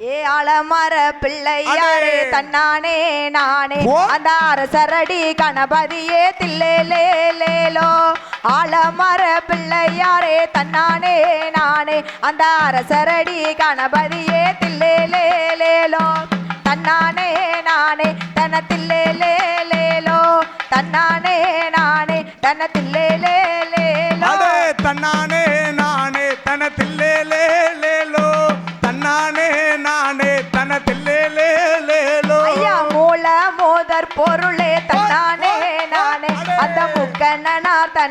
ஏ அலமர பிள்ளையாரே தன்னானே நானே. அந்த அரசரடி கணபதியே தில்லேலே லேலோ. ஆலமர பிள்ளையாரே தன்னானே நானே. அந்த அரசரடி கணபதியே தில்லேலே லேலோ. தன்னானே நானே. தனத்தில்லே லேலோ. தன்னானே நானே. தனத்தில்லே லேலோ. தன்னானே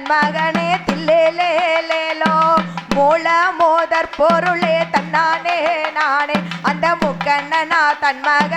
மகனே தில்லேலேலேலோ. மூல மோதற் பொருளே தன்னானே நானே. அந்த முக்கண்ணனா தன் மகன்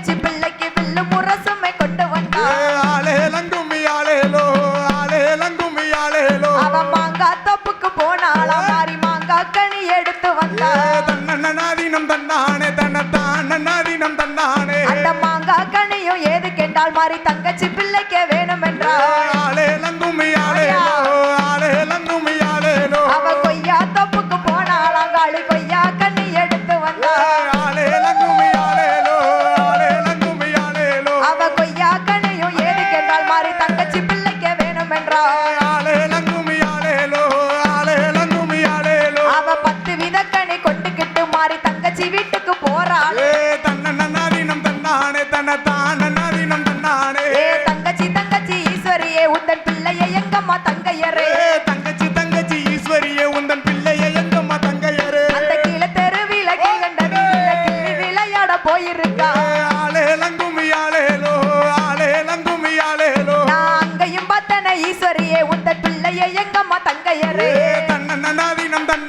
வச்சு பிள்ளைக்கு வில்லு முரசுமை கொண்டு வந்தா. ஆலேலங்கும்மி ஆலேலோ ஆலேலங்கும்மி ஆலேலோ அவ மாங்கா தப்புக்கு போனாளா மாறி மாங்கா கனி எடுத்து வந்தா. தன்னன்னாதீனம் தன்னானே தன்னத்தானன்னாதீனம் தன்னானே அந்த மாங்கா கனியும் ஏது கேட்டால் மாறி தங்கச்சி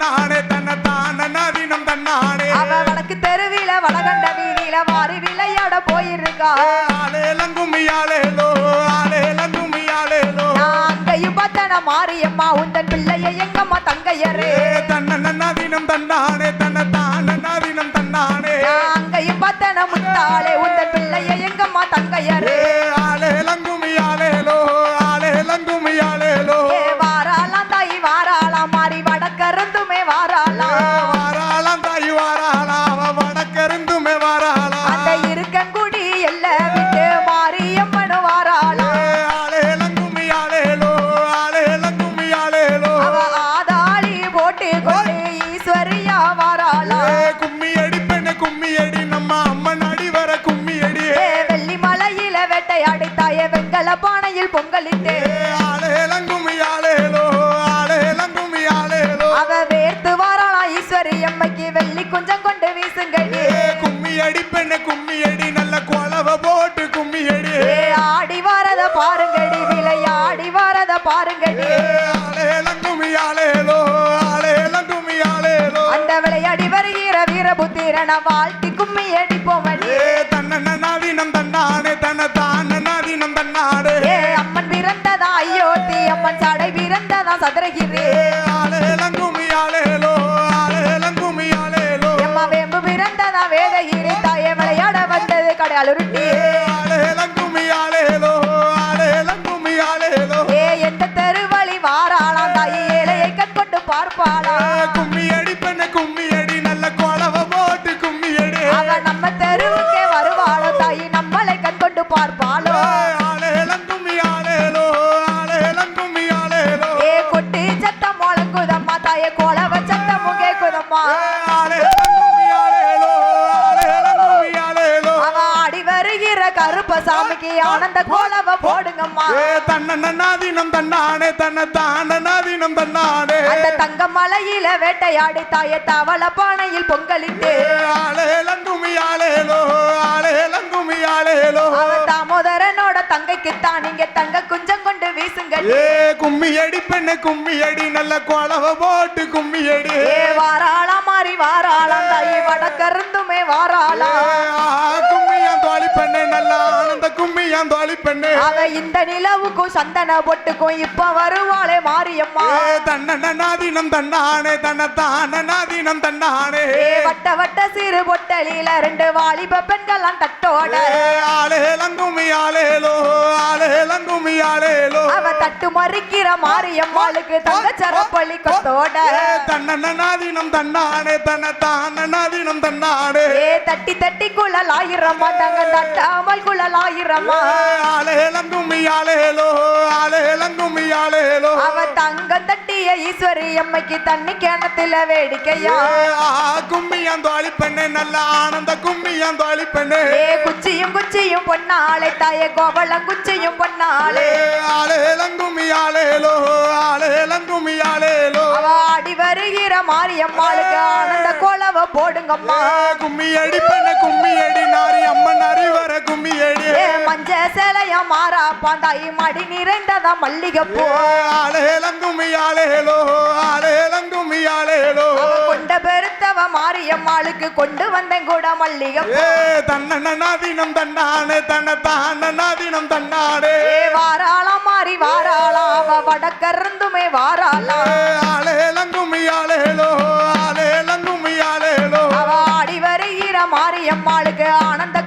தன்னானே தன்னை தான நவீனம் தன்னானே. அவ வழக்கு தெருவில வளகண்ட வீதியில வாரி விளையாட போயிருக்கா. ஆளேலம் கும்மியாலேலோ ஆளேலம் கும்மியாலேலோ நான் அங்கையும் பார்த்தன மாரியம்மா உந்தன் பிள்ளைய எங்கம்மா தங்கையரே. தன்ன நவீனம் தன்னானே தன்னை தான நவீனம் தன்னானே. நான் அங்கையும் பார்த்தன முத்தாளே உந்தன் பிள்ளைய எங்கம்மா தங்கையரே. தன்னன வாழ்த்தி கும்மி அடிப்பவனே தன்னன நவீனம் தன்னானே தன தான நவீனம் தன்னாடே அம்மன் பிறந்ததா ஐயோத்தி அம்மன் சடை பிறந்ததா சதுரகிரே. கோலவ சத்தமும் கேக்குதம்மா கருப்பசாமிக்கு ஆனந்த கோலவ போடுங்கம்மா. தன்னநாதீனம் தன்னானே தன்னை தானநாதீனம் தன்னானே. அந்த தங்க மலையில வேட்டையாடி தாய தவள பானையில் பொங்கலிட்டு. ஆளேலோ ஆளேலங்குமி ஆளேலோ அவ தாமோதரனோட தங்கைக்கு தான் நீங்க தங்க குஞ்சம் கொண்டு வீசுங்க ஏ கும்மி அடி பெண்ணு கும்மி அடி நல்ல குழவ போட்டு கும்மி அடி ஏ வாராளா மாறி வாராளாம் தாயி வடக்கருந்துமே வாராளா. tum ஆனந்த கும்மியான் தோழி பெண்ணு அவ இந்த நிலவுக்கும் சந்தன பொட்டுக்கும் இப்ப வருவாளே மாரியம்மா. ஏ தன்னநாதீனம் தன்னானே தன்னை தானநாதீனம் தன்னானே வட்ட வட்ட சிறு பொட்டலில ரெண்டு வாலிப பெண்கள்லாம் தட்டோட. ஏ ஆளேலங்குமி ஆளேலோ ஆளேலங்குமி ஆளேலோ. அவ தட்டு மறிக்கிற மாரியம்மாளுக்கு தங்க சரப்பள்ளி கொத்தோட. ஏ தன்னநாதீனம் தன்னானே தன்னை தானநாதீனம் தன்னானே. தட்டி தட்டி குழல் ஆயிரம் மாட்டாங்க தட்டாமல் குழல் ஆயிரமா அவ தங்க தட்டிய ஈஸ்வரி அம்மைக்கு தண்ணி கிணத்துல வேடிக்கையா? கும்மியான் தோழி பெண்ணு நல்ல ஆனந்த கும்மியான் தோழி பெண்ணு ஏ குச்சியும் குச்சியும் பொன்னாளே தாயே கோவளம் குச்சியும் பொன்னாளே. ஆளேலங்குமி ஆளேலோ ஆளேலங்குமி ஆளேலோ அவ ஆடி வருகிற மாரியம்மாளுக்கு ஆனந்த கோலவ போடுங்கம்மா. கும்மி அடி பெண்ணு கும்மி பாந்தாயி மடி நிறைந்ததா மல்லிகைப்பூ. ஆளேலங்குமி ஆளேலோ ஆளேலங்குமி ஆளேலோ அவ கொண்ட பெருத்தவ மாரியம்மாளுக்கு கொண்டு வந்தேன் கூட மல்லிகைப்பூ. ஏ தன்னநாதீனம் தன்னானே தன்னை தானநாதீனம் தன்னானே. ஏ வாராளா மாறி வாராளா அவ வடக்கருந்துமே வாராளா. ஆளேலங்குமி ஆளேலோ அவ ஆடி வருகிற மாரியம்மாளுக்கு ஆனந்த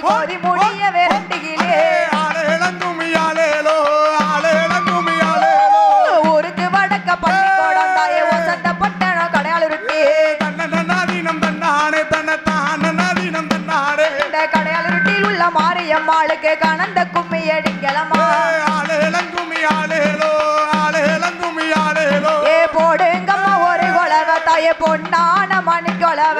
அம்மைக்கு கோதி முடியவே ரெண்டுகிலே ஆளேலங்குமி ஆளேலோ ஆளேலங்குமி ஆளேலோ ஊருக்கு வடக்க பள்ளிக்கூடம் தாயே வசந்த பட்டணம் கடையாளுருட்டி தன்னநாதீனம் தன்னானே தன்னை தானநாதீனம் தன்னானே. இந்த கடையாளுருட்டியில் உள்ள மாரியம்மாளுக்கு கணந்த கும்மி ஆளேலங்குமி ஆளேலோ ஏ போடுங்கம்மா ஒரு கொலவ தாயே பொன்னான மணி கொலவ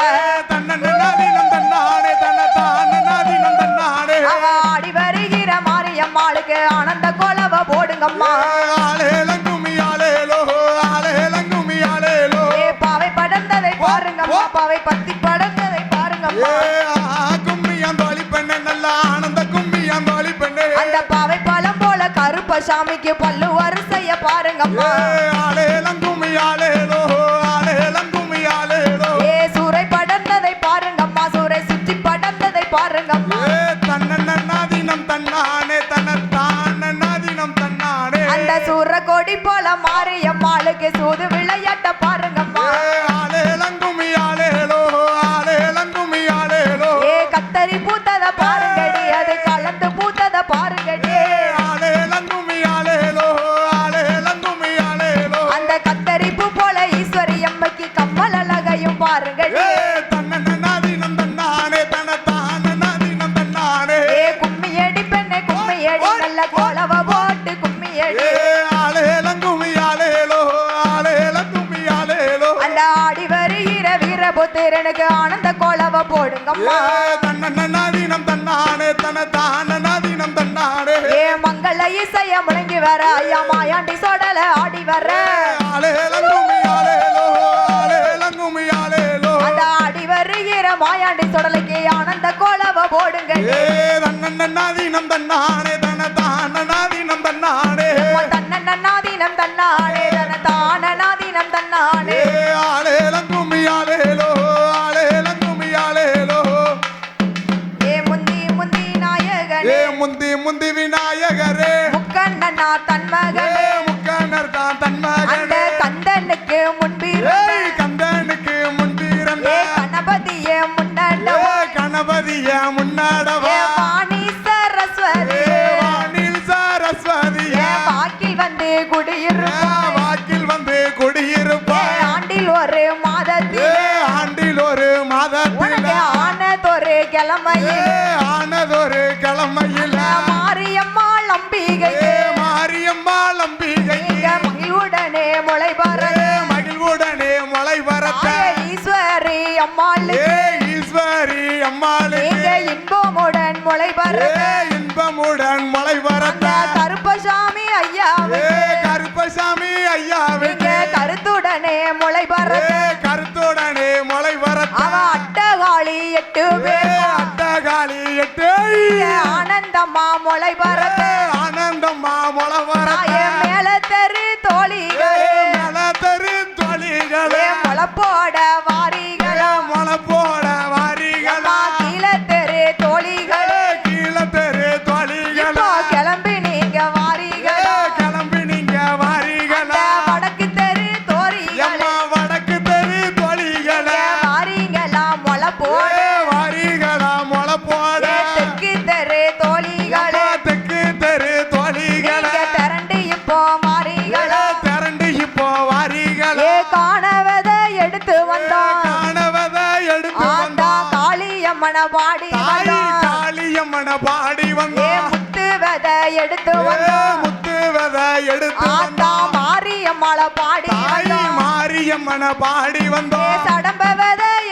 சூது விளையாட்ட பாருங்கம்மா. கத்தரி பூத்தத பாருங்கடி அது கலந்து பூத்தத பாருங்கடி. அந்த கத்தரிப்பு போல ஈஸ்வரி அம்மைக்கு கம்மல் அழகையும் பாருங்கடி. ஏ தன்னநாதீனம் தன்னானே தனத்தானநாதீனம் தன்னானே ஏ கும்மி அடி பெண்ணே கும்மி அடி நல்ல கோலவ போட்டு கும்மி வீரபுத்திரனுக்கு ஆனந்த கோலவ போடுங்கம்மா. ஏ தன்னநாதீனம் தன்னானே தனத்தானநாதீனம் தன்னானே. ஏ மங்கள இசைய முழங்கி வர ஐயா மாயாண்டி சொடல ஆடி வர. அந்த ஆடி வருகிற மாயாண்டி சொடலுக்கு ஆனந்த கோலவ போடுங்க ஏ தன்னநாதீனம் தன்னானே கிழமையில். ஆனதொரு கிழமையில். மாரியம்மாள் அம்பிகை மாரியம்மாள் அம்பிகை மகிழ்வுடனே மொழை வர மகிழ்வுடனே மொழை வர ஈஸ்வரி அம்மாள் ஈஸ்வரி அம்மாள் இன்பமுடன் மொழை வர இன்பமுடன் மொழை வர கருப்பசாமி ஐயாவே கருப்பசாமி ஐயாவே கருத்துடனே மொழை வர ஆனந்தமா மொளை வரது ஆனந்தமா மொளை வரது வந்தோம் முத்து எடுத்து வந்தோம் முத்து வித எடுத்து பாடி தாயி மாரியம்மன பாடி வந்தோம். சடம்ப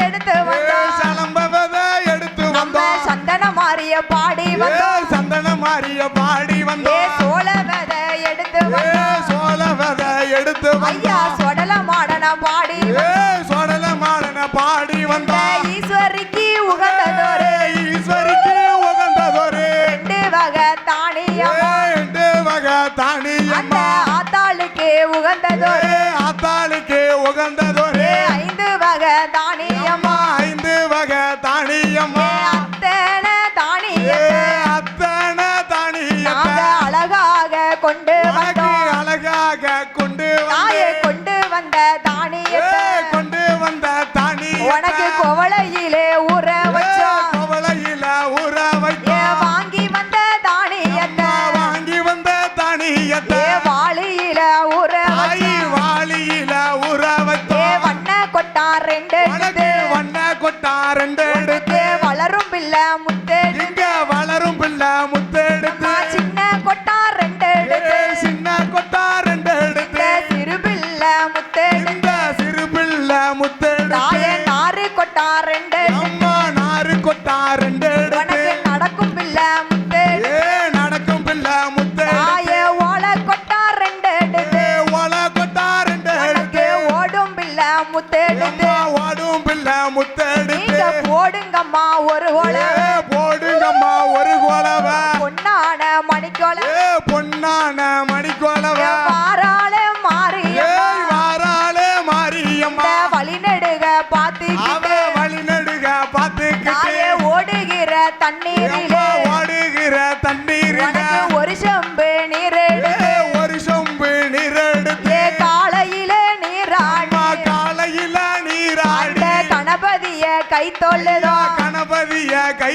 எடுத்து வந்தோம். சடம்பவதை எடுத்து வந்தோம். சந்தன மாரிய பாடி வந்தோம். உகந்ததொரு அத்தாளுக்கு உகந்ததொரு ஐந்து வகை தானியம்மா ஐந்து வகை தானியம்மா முத்தே இங்க வளரும் பிள்ளை மணிக்கோள. பொன்னான மணிக்கோளவ? வாராள மாறியம் வாராள மாறியம் வழிநடுக பாத்து அவ வழிநடுக நாயே ஓடுகிற தண்ணீரிலே. ஓடுகிற தண்ணீரிலே? ஒரு செம்பு நீர் ஒரு செம்பு நீர் எடுத்து காலையிலே நீராடி. காலையில நீராடி. கணபதிய கை கணபதிய கை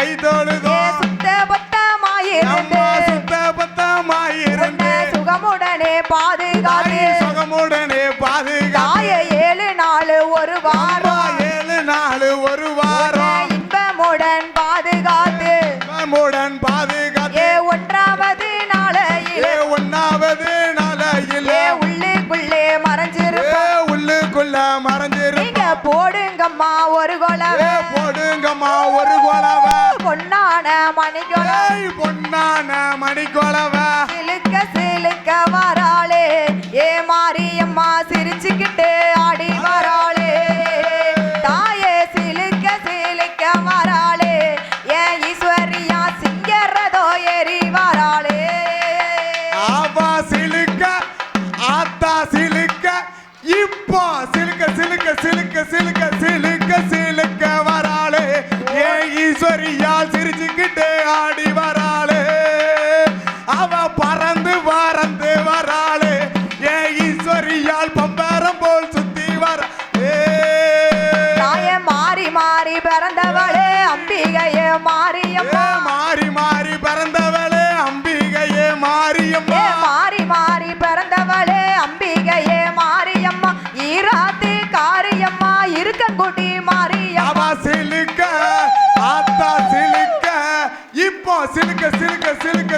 கை தொழுதோ சுத்த பத்தமாயிருந்து சுத்த பத்தமாயிருந்து சுகமுடனே சுகமுடனே பாதுகாய ஏழு நாள் ஒரு வாரம். ஏழு நாள் ஒரு வாரம். இன்பமுடன் பாதுகாத்து. இன்பமுடன் பாதுகாத்து. ஒன்றாவது நாளையிலே. ஒன்றாவது நாளையிலே. உள்ளுக்குள்ளே மறைஞ்சிருப்பே உள்ளுக்குள்ள மறைஞ்சிருங்க போடுங்கம்மா ஒரு கொலவே. போடுங்கம்மா ஒரு கொலவை. பொன்னான மணிக்கொலை பொன்னான சிலுக்க சிலுக்க வராளே. ஏ மாரியம்மா சிரிச்சுக்கிட்டு ஆடி வராளே. ஆடு சிலுக்க சிலுக்க சிலுக்க